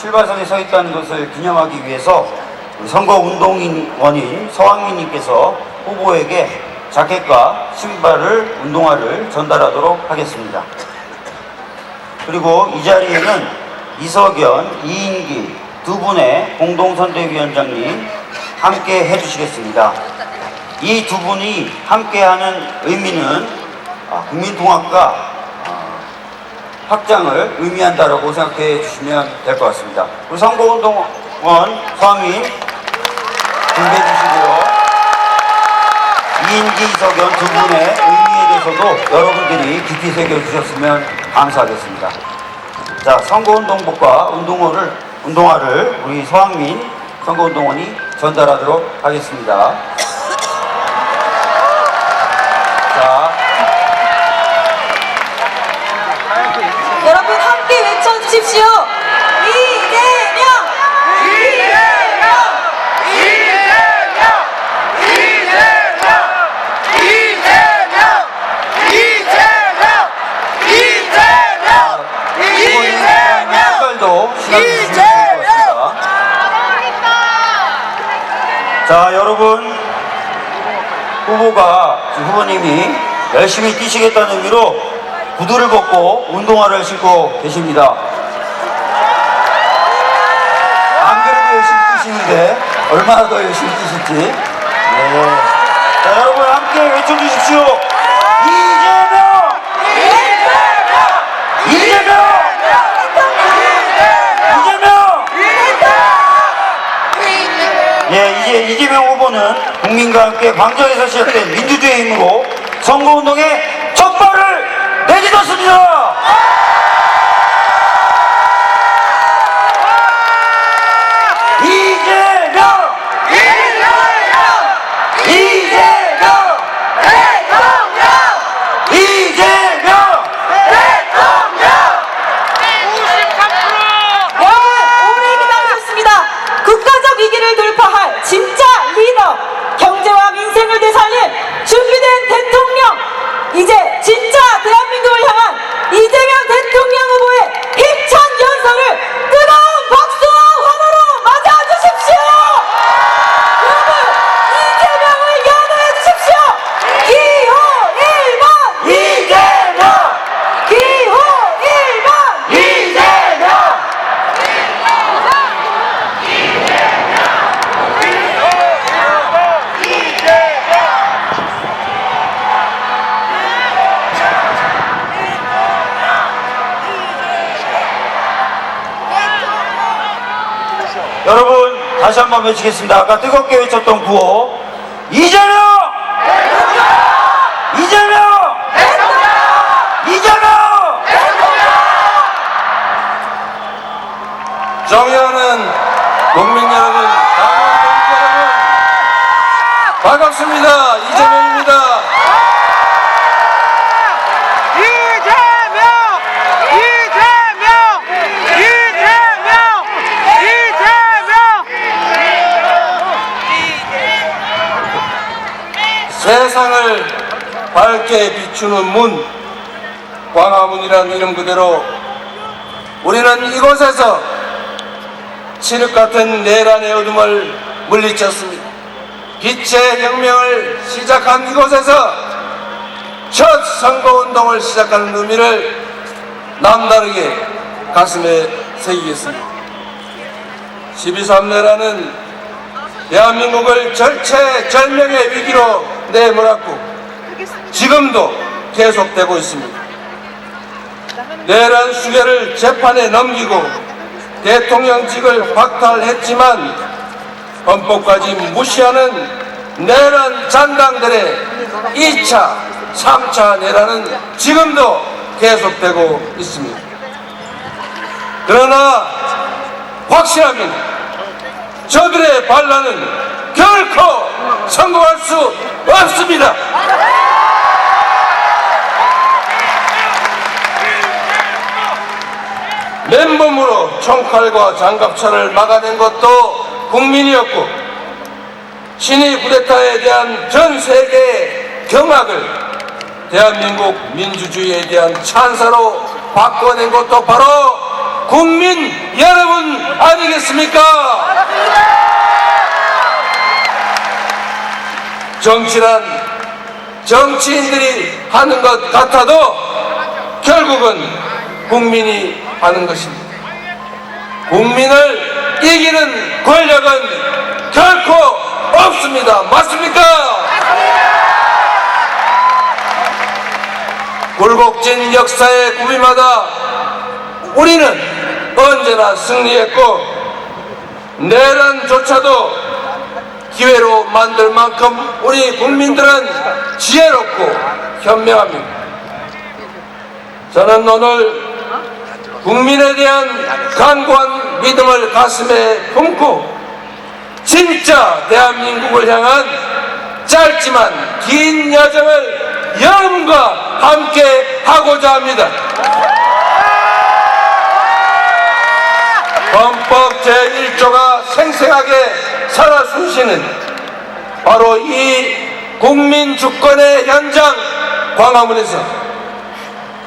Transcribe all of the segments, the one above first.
출발선에 서 있다는 것을 기념하기 위해서 선거운동원인 서왕민님께서 후보에게 자켓과 신발을 운동화를 전달하도록 하겠습니다. 그리고 이 자리에는 이석연, 이인기 두 분의 공동선대위원장님 함께 해주시겠습니다. 이 두 분이 함께하는 의미는 아, 국민통합과 아, 확장을 의미한다라고 생각해 주시면 될 것 같습니다. 우리 선거운동원 서민 준비해 주시고요. 이인기, 이석연 두 분의 의미에 대해서도 여러분들이 깊이 새겨주셨으면 감사하겠습니다. 자, 선거운동복과 운동화를, 운동화를 우리 서학민 선거운동원이 전달하도록 하겠습니다. 후보님이 열심히 뛰시겠다는 의미로 구두를 벗고 운동화를 신고 계십니다. 안 그래도 열심히 뛰시는데 얼마나 더 열심히 뛰실지. 네. 자, 여러분 함께 외쳐주십시오. 예, 이제 이재명 후보는 국민과 함께 광장에서 시작된 민주주의 힘으로 선거운동에 첫 발을 내딛었습니다. 다시 한번 외치겠습니다. 아까 뜨겁게 외쳤던 구호 이재명! 이재명! 이재명! 존경하는 국민 여러분, 당원 여러분, 반갑습니다. 이재명입니다. 이재명! 이재명! 이재명! 이재명! 세상을 밝게 비추는 문, 광화문이라는 이름 그대로 우리는 이곳에서 칠흑 같은 내란의 어둠을 물리쳤습니다. 빛의 혁명을 시작한 이곳에서 첫 선거운동을 시작하는 의미를 남다르게 가슴에 새기겠습니다. 12.3내라는 대한민국을 절체절명의 위기로 내몰았고 지금도 계속되고 있습니다. 내란 수계를 재판에 넘기고 대통령직을 박탈했지만 헌법까지 무시하는 내란 장당들의 2차, 3차 내란은 지금도 계속되고 있습니다. 그러나 확실합니다. 저들의 반란은 결코 성공할 수 없습니다. 맨몸으로 총칼과 장갑차를 막아낸 것도 국민이었고 신이 쿠데타에 대한 전 세계의 경악을 대한민국 민주주의에 대한 찬사로 바꿔낸 것도 바로 국민 여러분 아니겠습니까? 정치란 정치인들이 하는 것 같아도 결국은 국민이 하는 것입니다. 국민을 이기는 권력은 결코 없습니다. 맞습니까? 굴곡진 역사의 구비마다 우리는 언제나 승리했고 내란조차도 기회로 만들 만큼 우리 국민들은 지혜롭고 현명합니다. 저는 오늘 국민에 대한 강고한 믿음을 가슴에 품고 진짜 대한민국을 향한 짧지만 긴 여정을 여러분과 함께 하고자 합니다. 헌법 제1조가 생생하게 살아 숨쉬는 바로 이 국민 주권의 현장 광화문에서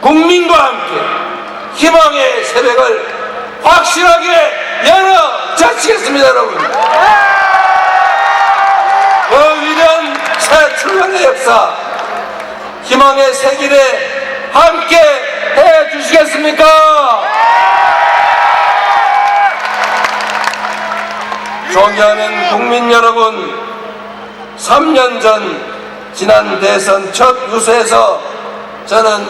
국민과 함께 희망의 새벽을 확실하게 열어 자치겠습니다 여러분 그 위대한 새 출발의 역사 희망의 새 길에 함께 해 주시겠습니까? 존경하는 국민 여러분, 3년 전 지난 대선 첫 유세에서 저는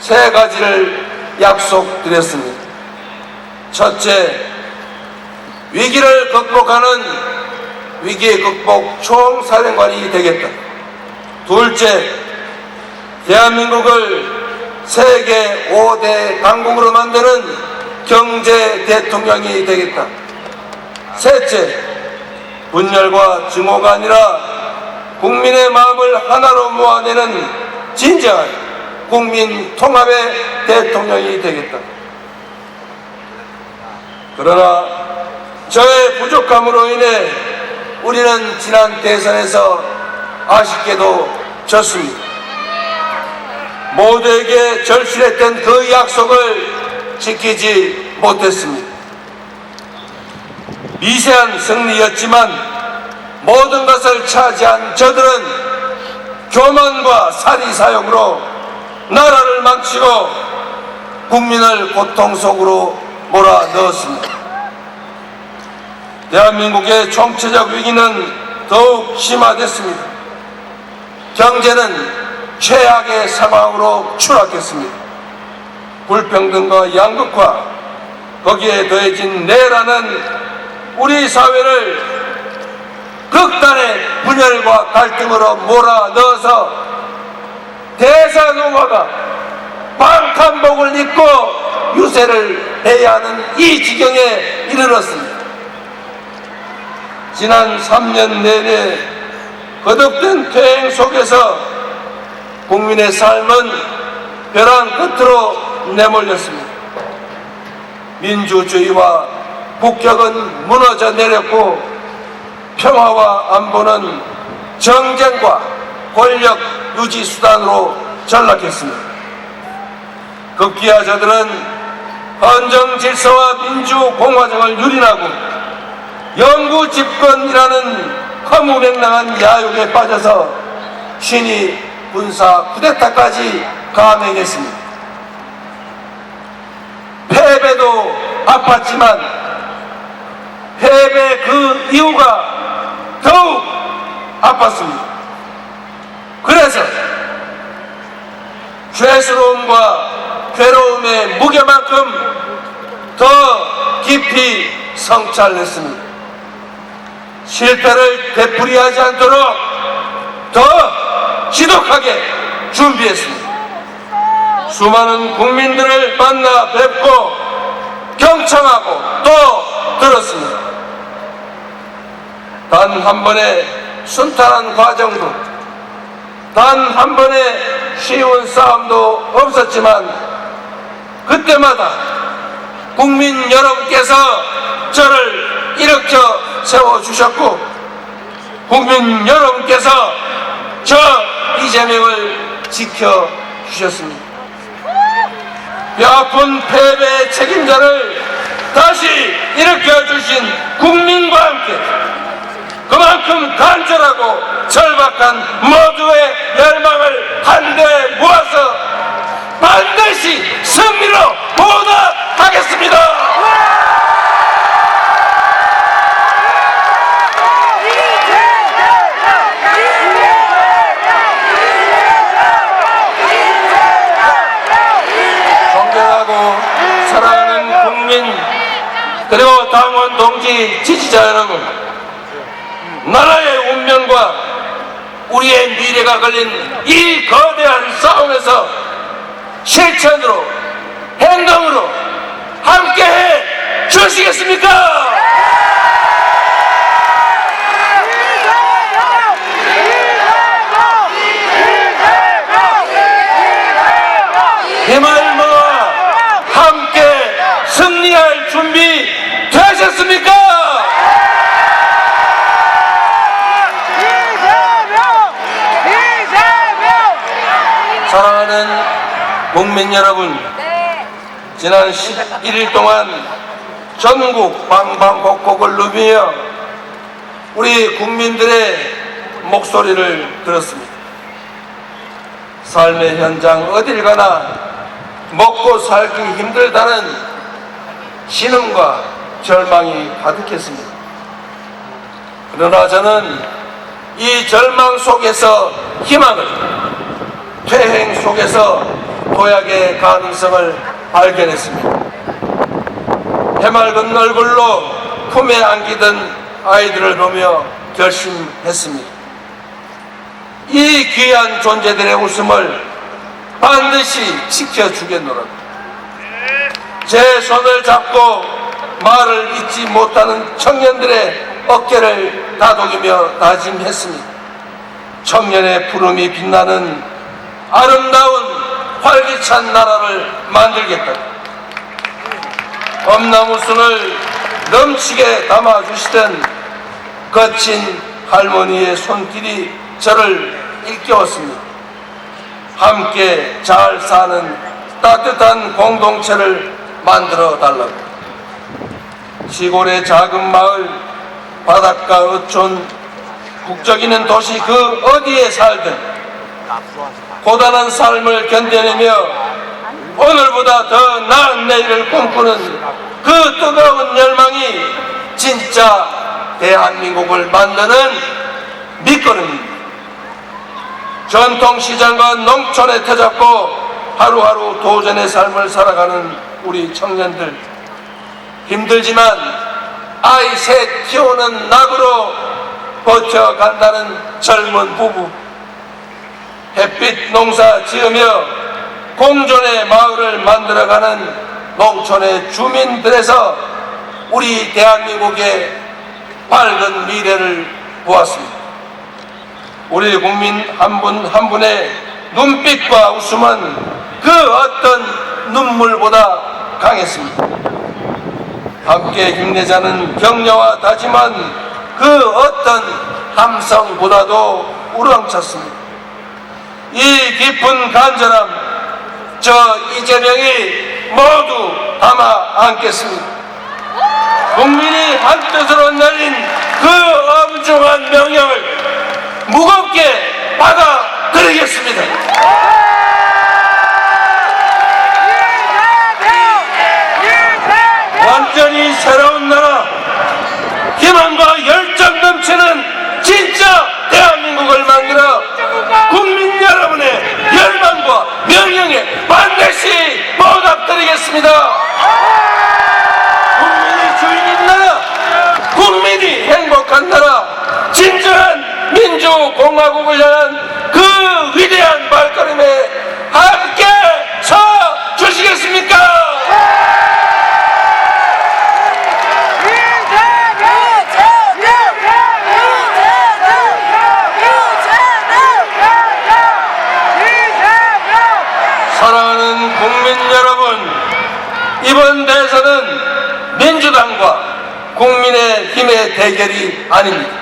세 가지를 약속드렸습니다. 첫째, 위기를 극복하는 위기 극복 총사령관이 되겠다. 둘째, 대한민국을 세계 5대 강국으로 만드는 경제 대통령이 되겠다. 셋째, 분열과 증오가 아니라 국민의 마음을 하나로 모아내는 진정한 국민 통합의 대통령이 되겠다. 그러나 저의 부족함으로 인해 우리는 지난 대선에서 아쉽게도 졌습니다. 모두에게 절실했던 그 약속을 지키지 못했습니다. 미세한 승리였지만 모든 것을 차지한 저들은 교만과 사리 사욕으로 나라를 망치고 국민을 고통 속으로 몰아넣었습니다. 대한민국의 총체적 위기는 더욱 심화됐습니다. 경제는 최악의 상황으로 추락했습니다. 불평등과 양극화, 거기에 더해진 내라는 우리 사회를 극단의 분열과 갈등으로 몰아넣어서 대사노마가 방탄복을 입고 유세를 해야 하는 이 지경에 이르렀습니다. 지난 3년 내내 거듭된 퇴행 속에서 국민의 삶은 벼랑 끝으로 내몰렸습니다. 민주주의와 국격은 무너져 내렸고 평화와 안보는 정쟁과 권력 유지 수단으로 전락했습니다. 급기야 저들은 헌정 질서와 민주 공화정을 유린하고 영구 집권이라는 허무맹랑한 야욕에 빠져서 신이 군사 쿠데타까지 감행했습니다. 패배도 아팠지만 패배 그 이유가 더욱 아팠습니다. 그래서 죄스러움과 괴로움의 무게만큼 더 깊이 성찰했습니다. 실패를 되풀이하지 않도록 더 지독하게 준비했습니다. 수많은 국민들을 만나 뵙고 경청하고 또 들었습니다. 단 한 번의 순탄한 과정도 단 한 번의 쉬운 싸움도 없었지만 그때마다 국민 여러분께서 저를 일으켜 세워주셨고 국민 여러분께서 저 이재명을 지켜주셨습니다. 뼈아픈 패배의 책임자를 다시 일으켜 주신 국민과 함께 그만큼 간절하고 절박한 모두의 열망을 한데 모아서 반드시 승리로 보답하겠습니다. 사랑하는 국민 그리고 당원 동지 지지자 여러분 나라의 운명과 우리의 미래가 걸린 이 거대한 싸움에서 실천으로 행동으로 함께해 주시겠습니까? 힘을 모아 함께 승리할 준비 되셨습니까? 사랑하는 국민 여러분, 지난 11일 동안 전국 방방곡곡을 누비며 우리 국민들의 목소리를 들었습니다. 삶의 현장 어딜 가나 먹고 살기 힘들다는 신음과 절망이 가득했습니다. 그러나 저는 이 절망 속에서 희망을 퇴행 속에서 도약의 가능성을 발견했습니다. 해맑은 얼굴로 품에 안기던 아이들을 보며 결심했습니다. 이 귀한 존재들의 웃음을 반드시 지켜주겠노라. 제 손을 잡고 말을 잊지 못하는 청년들의 어깨를 다독이며 다짐했습니다. 청년의 푸름이 빛나는 아름다운 활기찬 나라를 만들겠다. 엄나무순을 넘치게 담아주시던 거친 할머니의 손길이 저를 일깨웠습니다. 함께 잘 사는 따뜻한 공동체를 만들어 달라고. 시골의 작은 마을, 바닷가 어촌, 북적이는 도시 그 어디에 살든 고단한 삶을 견뎌내며 오늘보다 더 나은 내일을 꿈꾸는 그 뜨거운 열망이 진짜 대한민국을 만드는 밑거름입니다. 전통시장과 농촌에 터잡고 하루하루 도전의 삶을 살아가는 우리 청년들 힘들지만 아이 셋 키우는 낙으로 버텨간다는 젊은 부부 햇빛 농사 지으며 공존의 마을을 만들어가는 농촌의 주민들에서 우리 대한민국의 밝은 미래를 보았습니다. 우리 국민 한 분한 분의 눈빛과 웃음은 그 어떤 눈물보다 강했습니다. 함께 힘내자는 격려와 다짐은 그 어떤 함성보다도 우렁찼습니다. 이 깊은 간절함 저 이재명이 모두 담아 안겠습니다. 국민이 한뜻으로 내린 그 엄중한 명령을 무겁게 받아들이겠습니다. 완전히 새로운 나라, 희망과 열정 넘치는 진짜 대한민국을 만들어 국민 여러분의 열망과 명령에 반드시 보답드리겠습니다. 국민이 주인인 나라, 국민이 행복한 나라, 진정한 민주공화국을 향한 민주당과 국민의 힘의 대결이 아닙니다.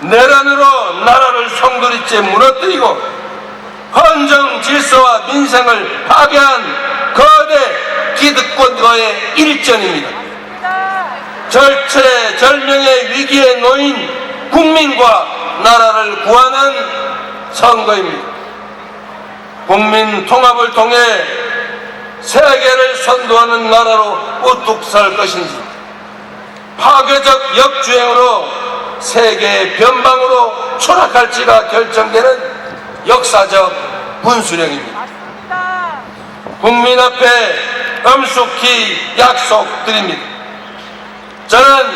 내란으로 나라를 송두리째 무너뜨리고 헌정 질서와 민생을 파괴한 거대 기득권과의 일전입니다. 절체절명의 위기에 놓인 국민과 나라를 구하는 선거입니다. 국민 통합을 통해 세계를 선도하는 나라로 우뚝 설 것인지 파괴적 역주행으로 세계의 변방으로 추락할지가 결정되는 역사적 분수령입니다. 국민 앞에 엄숙히 약속드립니다. 저는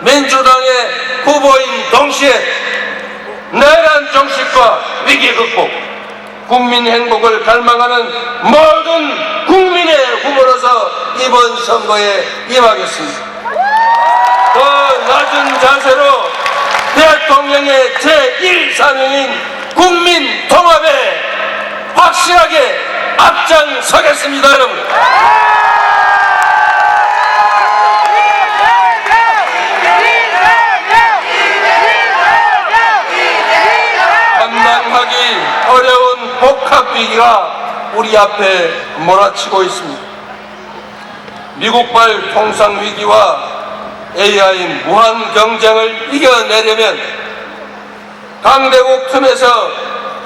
민주당의 후보인 동시에 내란 정식과 위기 극복, 국민 행복을 갈망하는 모든 국민의 후보로서 이번 선거에 임하겠습니다. 더 낮은 자세로 대통령의 제1사명인 국민 통합에 확실하게 앞장서겠습니다, 여러분. 감당하기 어려운 위기가 우리 앞에 몰아치고 있습니다. 미국발 통상 위기와 AI 무한 경쟁을 이겨내려면 강대국 틈에서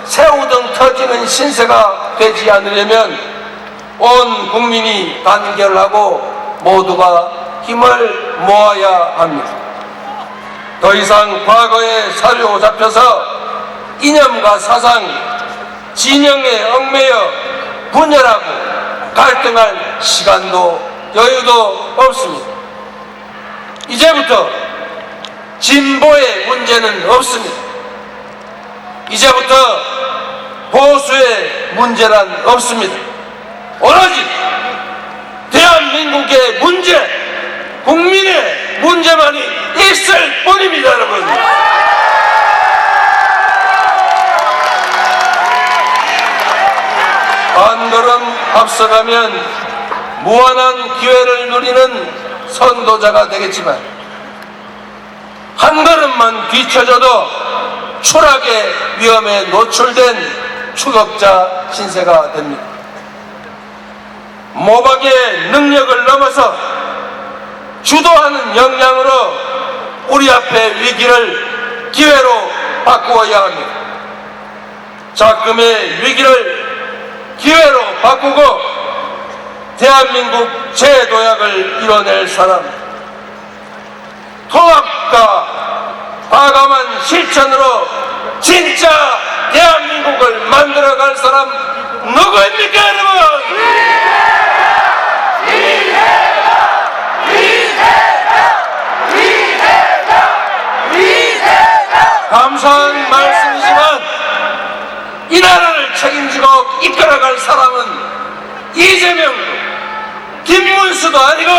새우등 터지는 신세가 되지 않으려면 온 국민이 단결하고 모두가 힘을 모아야 합니다. 더 이상 과거에 사료 잡혀서 이념과 사상, 진영에 얽매여 분열하고 갈등할 시간도 여유도 없습니다. 이제부터 진보의 문제는 없습니다. 이제부터 보수의 문제란 없습니다. 오로지 대한민국의 문제, 국민의 문제만이 있을 뿐입니다, 여러분. 한 걸음 앞서가면 무한한 기회를 누리는 선도자가 되겠지만 한 걸음만 뒤쳐져도 추락의 위험에 노출된 추격자 신세가 됩니다. 모박의 능력을 넘어서 주도하는 역량으로 우리 앞의 위기를 기회로 바꾸어야 합니다. 작금의 위기를 기회로 바꾸고 대한민국 재도약을 이뤄낼 사람 통합과 과감한 실천으로 진짜 대한민국을 만들어갈 사람 누구입니까 여러분? 감사한 말씀이지만 이 나라를 이끌어갈 사람은 이재명, 김문수도 아니고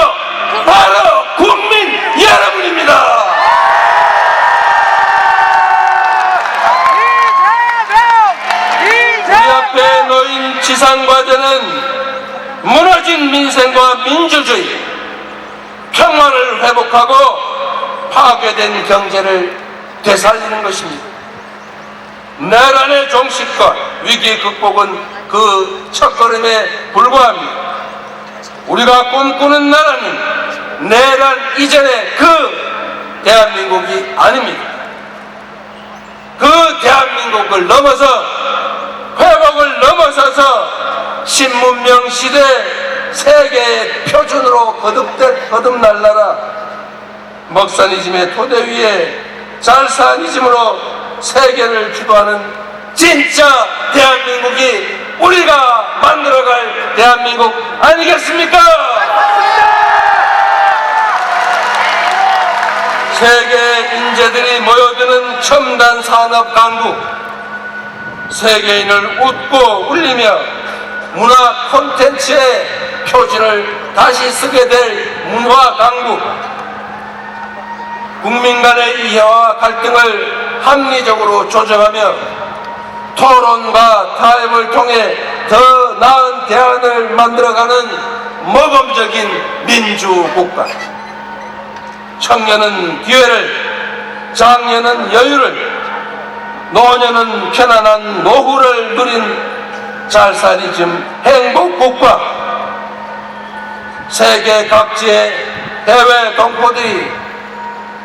바로 국민 여러분입니다. 우리 앞에 놓인 지상과제는 무너진 민생과 민주주의, 평화를 회복하고 파괴된 경제를 되살리는 것입니다. 내란의 종식과 위기 극복은 그 첫걸음에 불과합니다. 우리가 꿈꾸는 나라는 내란 이전의 그 대한민국이 아닙니다. 그 대한민국을 넘어서 회복을 넘어서서 신문명 시대 세계의 표준으로 거듭된 거듭날 나라 먹사니즘의 토대 위에 잘사니즘으로 세계를 주도하는 진짜 대한민국이 우리가 만들어갈 대한민국 아니겠습니까? 세계 인재들이 모여드는 첨단 산업 강국 세계인을 웃고 울리며 문화 콘텐츠의 표준을 다시 쓰게 될 문화 강국 국민 간의 이해와 갈등을 합리적으로 조정하며 토론과 타협을 통해 더 나은 대안을 만들어가는 모범적인 민주국가. 청년은 기회를 장년은 여유를 노년은 편안한 노후를 누린 잘살이즘 행복국가. 세계 각지의 해외 동포들이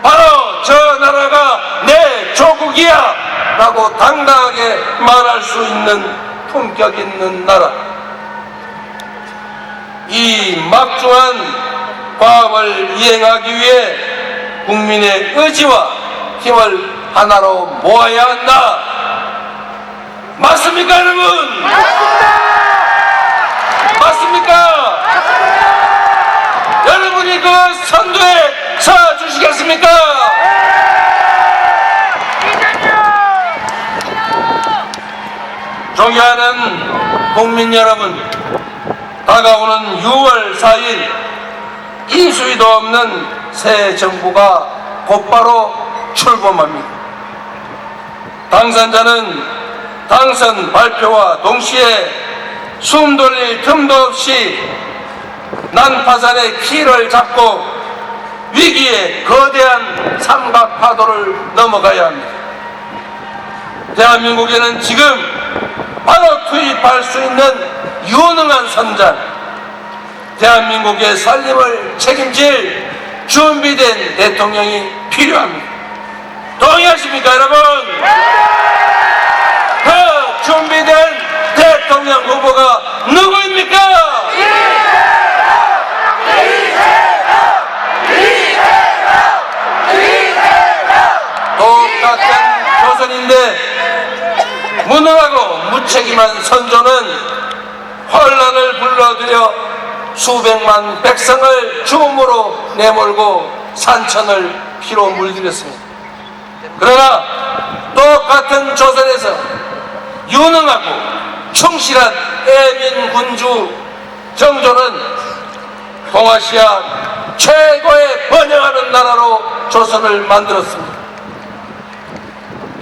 바로 저 나라가 내 조국이야 라고 당당하게 말할 수 있는 품격 있는 나라 이 막중한 과업을 이행하기 위해 국민의 의지와 힘을 하나로 모아야 한다 맞습니까 여러분? 맞습니까? 여러분이 그 선두에 서 주시겠습니까? 존경하는 국민 여러분, 다가오는 6월 4일 인수위도 없는 새 정부가 곧바로 출범합니다. 당선자는 당선 발표와 동시에 숨 돌릴 틈도 없이 난파산의 키를 잡고 위기의 거대한 삼각 파도를 넘어가야 합니다. 대한민국에는 지금 바로 투입할 수 있는 유능한 선장, 대한민국의 살림을 책임질 준비된 대통령이 필요합니다. 동의하십니까, 여러분? 그 준비된 대통령 후보가 누구입니까? 무능하고 무책임한 선조는 혼란을 불러들여 수백만 백성을 죽음으로 내몰고 산천을 피로 물들였습니다. 그러나 똑같은 조선에서 유능하고 충실한 애민 군주 정조는 동아시아 최고의 번영하는 나라로 조선을 만들었습니다.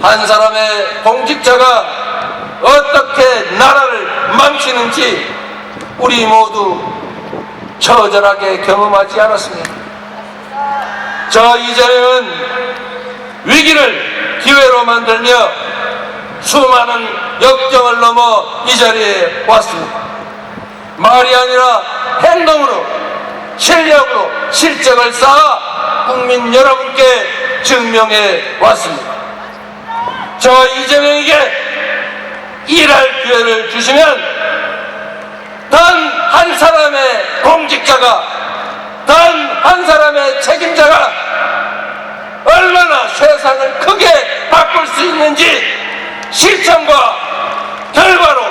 한 사람의 공직자가 어떻게 나라를 망치는지 우리 모두 처절하게 경험하지 않았습니까? 저 이재명은 위기를 기회로 만들며 수많은 역경을 넘어 이 자리에 왔습니다. 말이 아니라 행동으로 실력으로 실적을 쌓아 국민 여러분께 증명해 왔습니다. 저 이재명에게 일할 기회를 주시면 단 한 사람의 공직자가 단 한 사람의 책임자가 얼마나 세상을 크게 바꿀 수 있는지 실천과 결과로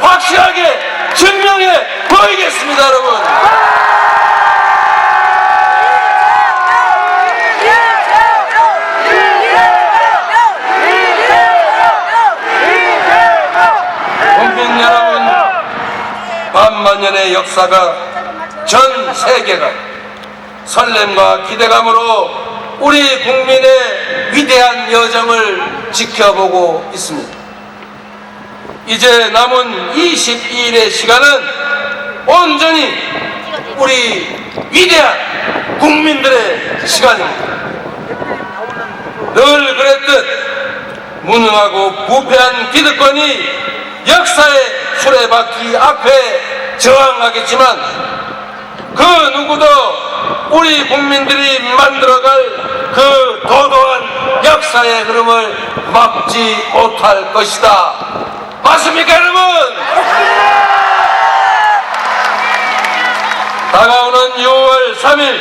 확실하게 증명해 보이겠습니다 여러분 3만 년의 역사가 전 세계가 설렘과 기대감으로 우리 국민의 위대한 여정을 지켜보고 있습니다. 이제 남은 22일의 시간은 온전히 우리 위대한 국민들의 시간입니다. 늘 그랬듯 무능하고 부패한 기득권이 역사의 수레바퀴 앞에 저항하겠지만 그 누구도 우리 국민들이 만들어갈 그 도도한 역사의 흐름을 막지 못할 것이다. 맞습니까, 여러분? 다가오는 6월 3일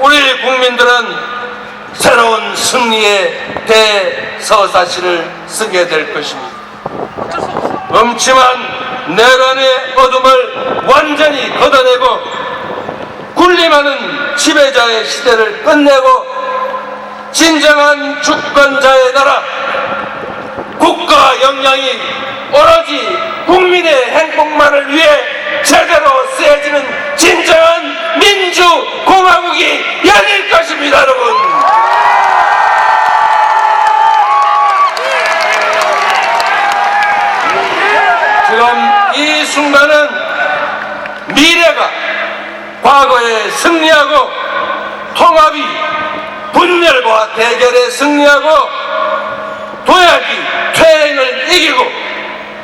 우리 국민들은 새로운 승리의 대서사시를 쓰게 될 것입니다. 음침한 내란의 어둠을 완전히 걷어내고 군림하는 지배자의 시대를 끝내고 진정한 주권자의 나라 국가 역량이 오로지 국민의 행복만을 위해 제대로 쓰여지는 진정한 민주공화국이 열릴 것입니다 여러분 순간은 미래가 과거에 승리하고 통합이 분열과 대결에 승리하고 도약이 퇴행을 이기고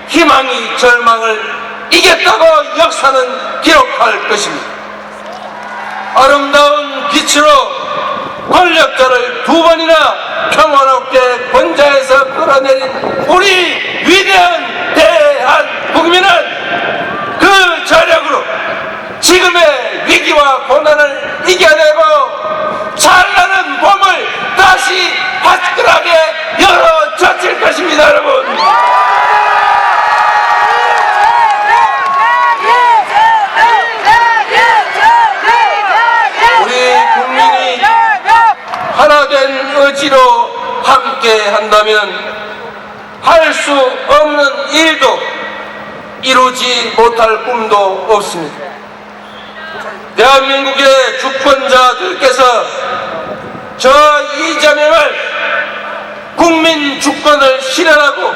희망이 절망을 이겼다고 역사는 기록할 것입니다. 아름다운 빛으로 권력자를 두 번이나 평화롭게 권좌에서 끌어내린 우리 위대한 대한국민은 그 저력으로 지금의 위기와 고난을 이겨내고 찬란한 봄을 다시 화끈하게 열어젖힐 것입니다 여러분. 하나된 의지로 함께 한다면 할 수 없는 일도 이루지 못할 꿈도 없습니다. 대한민국의 주권자들께서 저 이재명을 국민 주권을 실현하고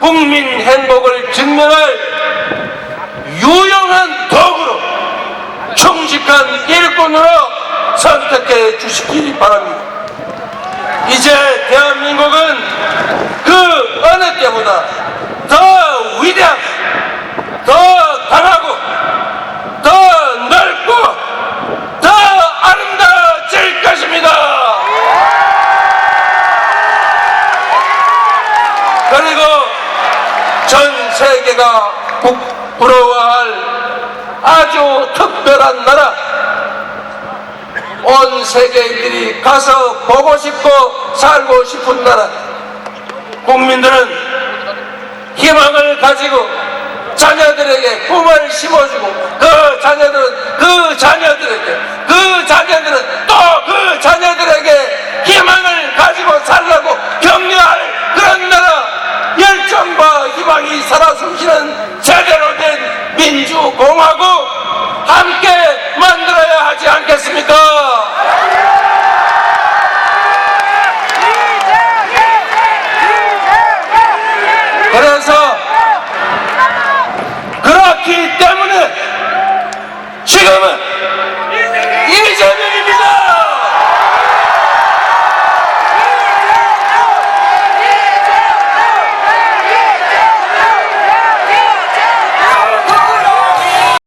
국민 행복을 증명할 유용한 도구로 충직한 일꾼으로 선택해 주시기 바랍니다. 이제 대한민국은 그 어느 때보다 더 위대하고 더 강하고 더 넓고 더 아름다워질 것입니다. 그리고 전 세계가 부- 부러워할 아주 특별한 나라 온 세계인들이 가서 보고 싶고 살고 싶은 나라 국민들은 희망을 가지고 자녀들에게 꿈을 심어주고 그 자녀들은 그 자녀들에게 그 자녀들은 또 그 자녀들에게 희망을 가지고 살라고 격려할 그런 나라 열정과 희망이 살아 숨쉬는 제대로 된 민주공화